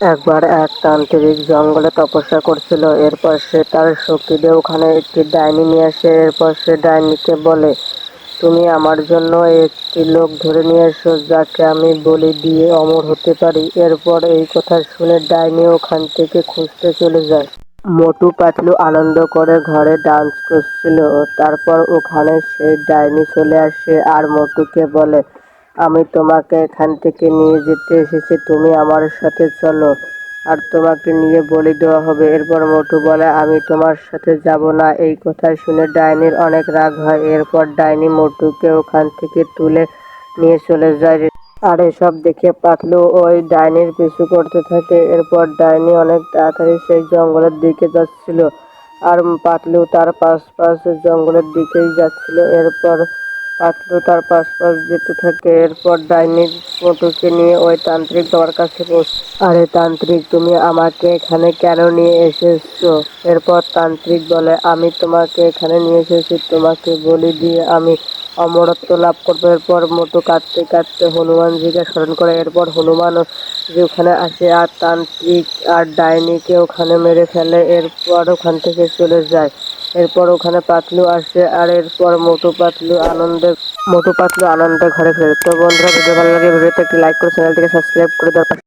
একবার এক তান্ত্রিক জঙ্গলে তপস্যা করছিল, এরপর সে তার শক্তিদের ওখানে একটি ডাইনি নিয়ে আসে, এরপর সে ডাইনিকে বলে, তুমি আমার জন্য একটি লোক ধরে নিয়ে এসো, যাকে আমি বলি দিয়ে অমর হতে পারি। এরপর এই কথা শুনে ডাইনি ওখান থেকে খুঁজতে চলে যায়। মোটু পাতলু আনন্দ করে ঘরে ডান্স করছিল, তারপর ওখানে সেই ডাইনি চলে আসে আর মোটুকে বলে আমি তোমাকে এখান থেকে নিয়ে যেতে এসেছি, তুমি আমার সাথে চলো। আর তোমাকে নিয়ে বলি দেওয়া হবে। এরপর মোটু বলে, আমি তোমার সাথে যাব না। এই কথা শুনে ডাইনির অনেক রাগ হয়। এরপর ডাইনি মোটুকে ওখান থেকে তুলে নিয়ে চলে যায়। আর এসব দেখে পাতলু ওই ডাইনির পিছু করতে থাকে। এরপর ডাইনি অনেক তাড়াতাড়ি সেই জঙ্গলের দিকে যাচ্ছিল। আর পাতলু তার পাশ পাশ জঙ্গলের দিকেই যাচ্ছিল। এরপর পাতলু তার পাশ পাশ যেতে থাকে, এরপর ডাইনির মোটুকে নিয়ে ওই তান্ত্রিক বাবার কাছে পৌঁছ আরে তান্ত্রিক, তুমি আমাকে এখানে কেন নিয়ে এসেছ? এরপর তান্ত্রিক বলে, আমি তোমাকে এখানে নিয়ে এসেছি, তোমাকে বলি দিয়ে আমি অমরত্ব লাভ করব। এরপর মোটু কাঁদতে কাঁদতে হনুমানজিকে স্মরণ করে, এরপর হনুমানও যে ওখানে আসে আর তান্ত্রিক আর ডাইনিকে ওখানে মেরে ফেলে, এরপর ওখান থেকে চলে যায়। এরপর ওখানে পাতলু আসে আর এরপর মোটু পাতলু আনন্দে, মোটু পাতলু আনন্দে ঘরে ফেরে। তো বন্ধুরা, ভিডিও ভালো লাগে ভিডিওতে একটি লাইক করে চ্যানেলটিকে সাবস্ক্রাইব করে দেওয়ার